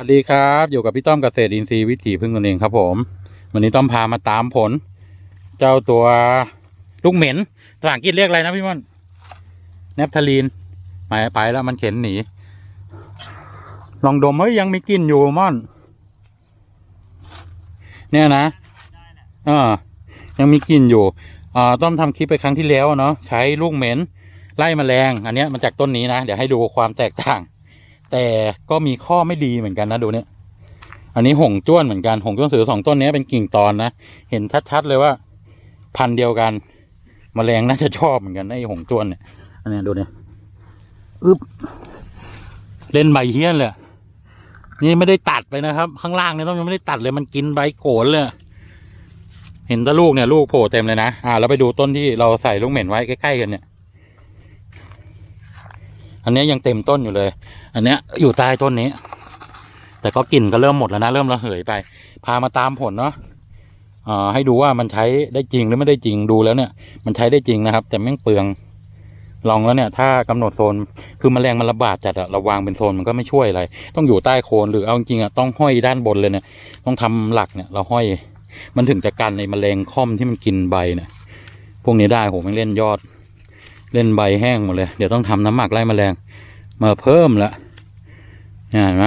วัสดีครับ อยู่กับพี่ต้อมเกษตรอินทรีย์วิถีพึ่งตนเองครับผม วันนี้ต้อมพามาตามผล เจ้าตัวลูกเหม็นภาษาอังกฤษเรียกอะไรนะพี่ม่อนแนปทาลีนไปไปแล้วมันเข็นหนี ลองดมเฮ้ยยังมีกลิ่นอยู่ม่อน เนี่ยนะเออยังมีกลิ่นอยู่อ่าต้อมทำคลิปไปครั้งที่แล้วเนาะใช้ลูกเหม็นไล่แมลง อันเนี้ยมันจากต้นนี้นะ เดี๋ยวให้ดูความแตกต่าง แต่ก็มีข้อไม่ดีเหมือนกันนะดูเนี่ย อันนี้หงจ้วนเหมือนกันหงจ้วนสือสองต้นนี้เป็นกิ่งตอนนะ เห็นชัดๆเลยว่า พันเดียวกันแมลงน่าจะชอบเหมือนกันไอ้หงจ้วนเนี่ย อันนี้ดูเนี่ยอึบเล่นใบเฮี้ยนเลยนี่ไม่ได้ตัดไปนะครับ ข้างล่างเนี่ยต้องยังไม่ได้ตัดเลยมันกินใบโขนเลยเห็นตะลูกเนี่ยลูกโผล่เต็มเลยนะอ่าแล้วไปดูต้นที่เราใส่ลูกเหม็นไว้ใกล้ๆกันเนี่ย อันนี้ยังเต็มต้นอยู่เลย อันเนี้ยอยู่ใต้ต้นนี้ แต่ก็กลิ่นก็เริ่มหมดแล้วนะ เริ่มระเหยไป พามาตามผลเนาะอ่าให้ดูว่ามันใช้ได้จริงหรือไม่ได้จริงดูแล้วเนี่ย มันใช้ได้จริงนะครับ แต่แม่งเปลืองลองแล้วเนี่ย ถ้ากำหนดโซนคือแมลงมันระบาดจัดอะเราวางเป็นโซนมันก็ไม่ช่วยอะไร ต้องอยู่ใต้โคนหรือเอาจริงอะต้องห้อยด้านบนเลยเนี่ย ต้องทำหลักเนี่ยเราห้อย มันถึงจะกันในแมลงค่อมที่มันกินใบเนี่ยพวกนี้ได้โหมันเล่นยอด เล่นใบแห้งหมดเลย เดี๋ยวต้องทำน้ำหมักไล่แมลงมาเพิ่มละ เนี่ยเห็นไหม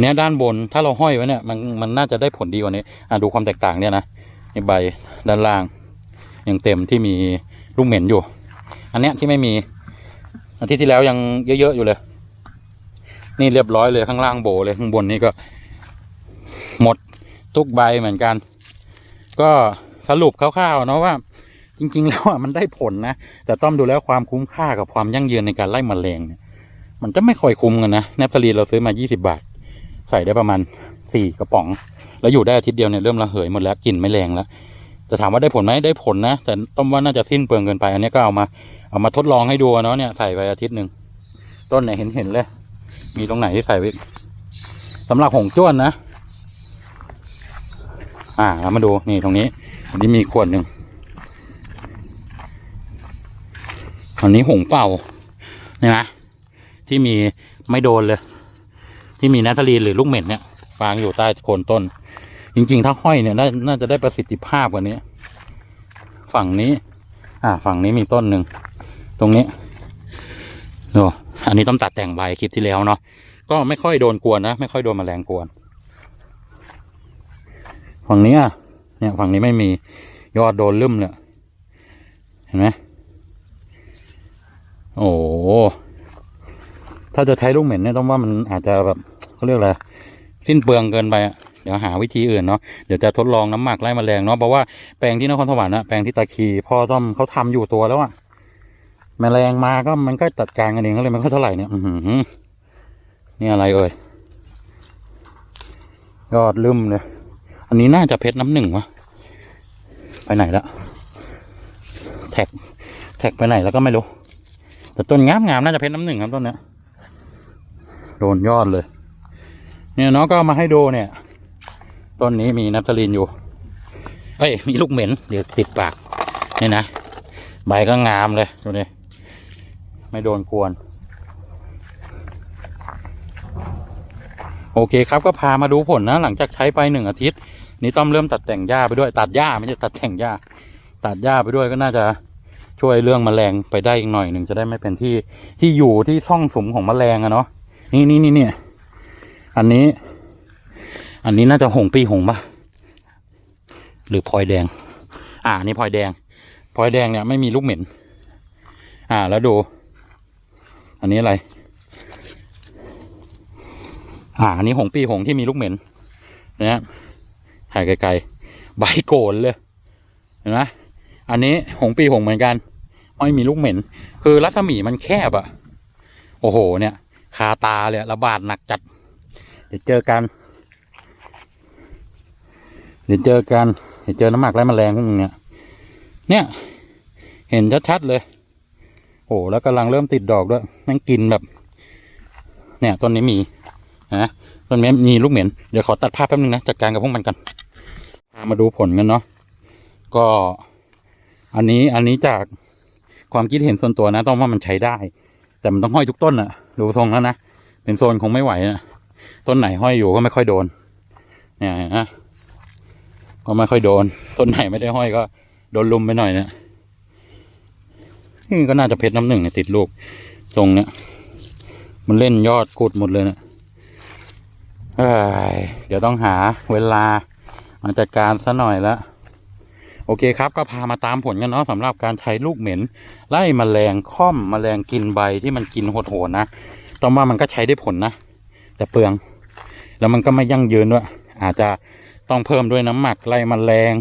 เนี้ยด้านบนถ้าเราห้อยไว้เนี่ยมันมันน่าจะได้ผลดีกว่านี้อะดูความแตกต่างเนี่ยนะในใบด้านล่างยังเต็มที่มีลูกเหม็นอยู่ อันเนี้ยที่ไม่มีอาทิตย์ที่แล้วยังเยอะๆอยู่เลย นี่เรียบร้อยเลยข้างล่างโบเลยข้างบนนี่ก็ หมดทุกใบเหมือนกัน ก็สรุปคร่าวๆเนาะว่า จริง ๆ แล้วอะมันได้ผลนะ แต่ต้องดูแล้วความคุ้มค่ากับความยั่งยืนในการไล่มแมลงเนี่ย มันจะไม่ค่อยคุ้มกันนะแนปทลีนเราซื้อมา 20 บาท ใส่ได้ประมาณ 4 กระป๋อง แล้วอยู่ได้อาทิตย์เดียวเนี่ยเริ่มระเหยหมดแล้วกลิ่นไม่แรงแล้วจะถามว่าได้ผลไหมได้ผลนะ แต่ต้มว่าน่าจะสิ้นเปลืองเกินไป อันนี้ก็เอามาเอามาทดลองให้ดูเนาะเนี่ยใส่ไปอาทิตย์หนึ่งต้นไหนเห็นเห็นเลย มีตรงไหนที่ใส่ไว้สำหรับหงจ้วนนะ อ่าเรามาดูนี่ตรงนี้อันนี้มีขวดหนึ่งอันนี้หงเป่าเนี่ยนะ ที่มีไม่โดนเลย ที่มีนัทลีนหรือลูกเหม็นเนี่ยฟางอยู่ใต้โคนต้น จริง ๆ ถ้าห้อยเนี่ยน่าน่าจะได้ประสิทธิภาพกว่านี้ ฝั่งนี้ อ่า ฝั่งนี้มีต้นหนึ่งตรงนี้ดูอันนี้ต้องตัดแต่งใบคลิปที่แล้วเนาะก็ไม่ค่อยโดนกวนนะไม่ค่อยโดนแมลงกวนฝั่งนี้เนี่ยฝั่งนี้ไม่มียอดโดนลืมเลยเห็นไหมโอ้ ถ้าจะใช้ลูกเหม็นเนี่ยต้องว่ามันอาจจะแบบเขาเรียกอะไรสิ้นเปลืองเกินไปอะเดี๋ยวหาวิธีอื่นเนาะเดี๋ยวจะทดลองน้ำหมักไล่แมลงเนาะเพราะว่าแปลงที่นครสวรรค์นะแปลงที่ตาคีพ่อต้อมเขาทำอยู่ตัวแล้วอะแมลงมาก็มันก็จัดการกันเองก็เลยม่ค่อยเท่าไหร่เนี่ยอือหือนี่อะไรเอ่ยยอดลืมเลยอันนี้น่าจะเพชรน้ำหนึ่งวะไปไหนละแท็กแท็กไปไหนแล้วก็ไม่รู้แต่ต้นงามงามๆน่าจะเพชรน้ำหนึ่งครับต้นเนี้ย โดนยอดเลย เนี่ยน้องก็มาให้ดูเนี่ย ต้นนี้มีนับทลินอยู่ เอ้ย มีลูกเหม็น เดี๋ยวติดปาก เนี่ยนะ ใบก็งามเลยดูดิไม่โดนกวน โอเคครับก็พามาดูผลนะ หลังจากใช้ไปหนึ่งอาทิตย์ นี่ต้อมเริ่มตัดแต่งหญ้าไปด้วย ตัดหญ้าไม่ใช่ตัดแต่งหญ้า ตัดหญ้าไปด้วยก็น่าจะช่วยเรื่องแมลงไปได้อีกหน่อยหนึ่งจะได้ไม่เป็นที่ที่อยู่ที่ช่องสุมของแมลงอะเนาะ นี่นี่นี่เนี่ยอันนี้ อันนี้น่าจะหงปีหงปะหรือพลอยแดง อ่านนี่พลอยแดงพลอยแดงเนี่ยไม่มีลูกเหม็น อ่า แล้วดู อันนี้อะไร อ่า อันนี้หงปีหงที่มีลูกเหม็นนะถ่ายไกลๆใบโกนเลย เห็นไหมอันนี้หงปีหงเหมือนกัน ไม่มีลูกเหม็น คือรัศมีมันแคบอะโอ้โห เนี่ย คาตาเลยระบาดหนักจัด เดี๋ยวเจอกัน เดี๋ยวเจอกัน เดี๋ยวเจอน้ำหมักไล่แมลงพวกเนี่ยเนี่ย เห็นชัดๆเลย โอ้แล้วกำลังเริ่มติดดอกด้วยแมันกินแบบ เนี่ยต้นนี้มีนะต้นนี้มีลูกเหม็นเดี๋ยวขอตัดภาพแป๊บนึงนะจัดการกับพวกมันกันพามาดูผลกันเนาะก็อันนี้อันนี้จากความคิดเห็นส่วนตัวนะ ต้องว่ามันใช้ได้ แต่มันต้องห้อยทุกต้นอะดูทรงแล้วนะ เป็นโซนคงไม่ไหวนะต้นไหนห้อยอยู่ก็ไม่ค่อยโดน เนี่ยนะก็ไม่ค่อยโดน ต้นไหนไม่ได้ห้อยก็ โดนลุมไปหน่อยเนี่ยนี่ก็น่าจะเพชรน้ำหนึ่งติดลูกทรงเนี้ยมันเล่นยอดกุดหมดเลยนะเอ้ยเดี๋ยวต้องหาเวลามาจัดการซะหน่อยละ โอเคครับก็พามาตามผลกันเนาะสำหรับการใช้ลูกเหม็น ไล่มแมลงค่อมมแมลงกินใบที่มันกินโหดๆนะต้องว่ามันก็ใช้ได้ผลนะ แต่เปลือง แล้วมันก็ไม่ยั่งยืนด้วย อาจจะต้องเพิ่มด้วยน้ำหมักไล่มแมลง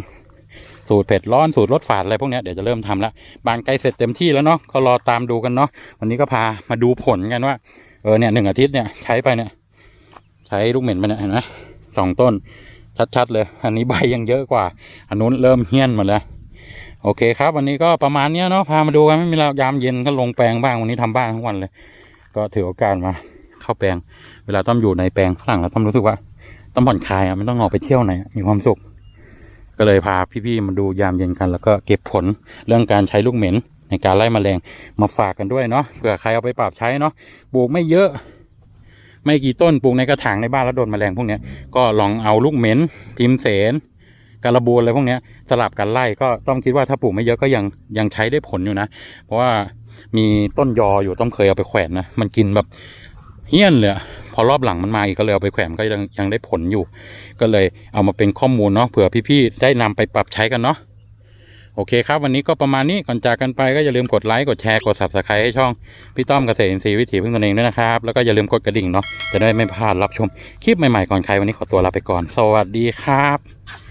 สูตรเผ็ดร้อนสูตรลดฝาดอะไรพวกนี้เดี๋ยวจะเริ่มทำแล้วบานใกล้เสร็จเต็มที่แล้วเนาะก็รอตามดูกันเนาะวันนี้ก็พามาดูผลกันว่าเออเนี่ยหนึ่งอาทิตย์เนี่ยใช้ไปเนี่ย ใช้ลูกเหม็นไปเนี่ยเห็นไหมสองต้น ชัดๆเลย อันนี้ใบยังเยอะกว่า อันนู้นเริ่มเฮี้ยนหมดแล้ว โอเคครับ วันนี้ก็ประมาณเนี้ยเนาะ พามาดูกันไม่มีเวลายามเย็นก็ลงแปลงบ้าง วันนี้ทำบ้านทั้งวันเลย ก็ถือโอกาสมา เข้าแปลง เวลาต้อมอยู่ในแปลงฝรั่งแล้วต้อมรู้สึกว่าต้อมผ่อนคลายอะไม่ต้องออกไปเที่ยวไหน มีความสุข ก็เลยพาพี่ๆมาดูยามเย็นกัน แล้วก็เก็บผลเรื่องการใช้ลูกเหม็นในการไล่แมลงมาฝากกันด้วยเนาะ เผื่อใครเอาไปปรับใช้เนาะ ปลูกไม่เยอะ ไม่กี่ต้นปลูกในกระถางในบ้านแล้วโดนแมลงพวกเนี้ยก็ลองเอาลูกเหม็นพิมเสนกระบูนอะไรพวกเนี้ยสลับกันไล่ก็ต้องคิดว่าถ้าปลูกไม่เยอะก็ยังยังใช้ได้ผลอยู่นะ เพราะว่ามีต้นยออยู่ต้องเคยเอาไปแขวนนะมันกินแบบเฮี้ยนเลยพอรอบหลังมันมาอีกก็เลยเอาไปแขวนก็ยังยังได้ผลอยู่ ก็เลยเอามาเป็นข้อมูลเนาะเผื่อพี่ๆได้นำไปปรับใช้กันเนาะ โอเคครับ วันนี้ก็ประมาณนี้ก่อนจากกันไปก็อย่าลืมกดไลค์กดแชร์กด subscribe ให้ช่องพี่ต้อมเกษตรอินทรีย์วิถีพึ่งตนเองด้วยนะครับแล้วก็อย่าลืมกดกระดิ่งเนาะจะได้ไม่พลาดรับชมคลิปใหม่ๆก่อนใครวันนี้ขอตัวลาไปก่อน สวัสดีครับ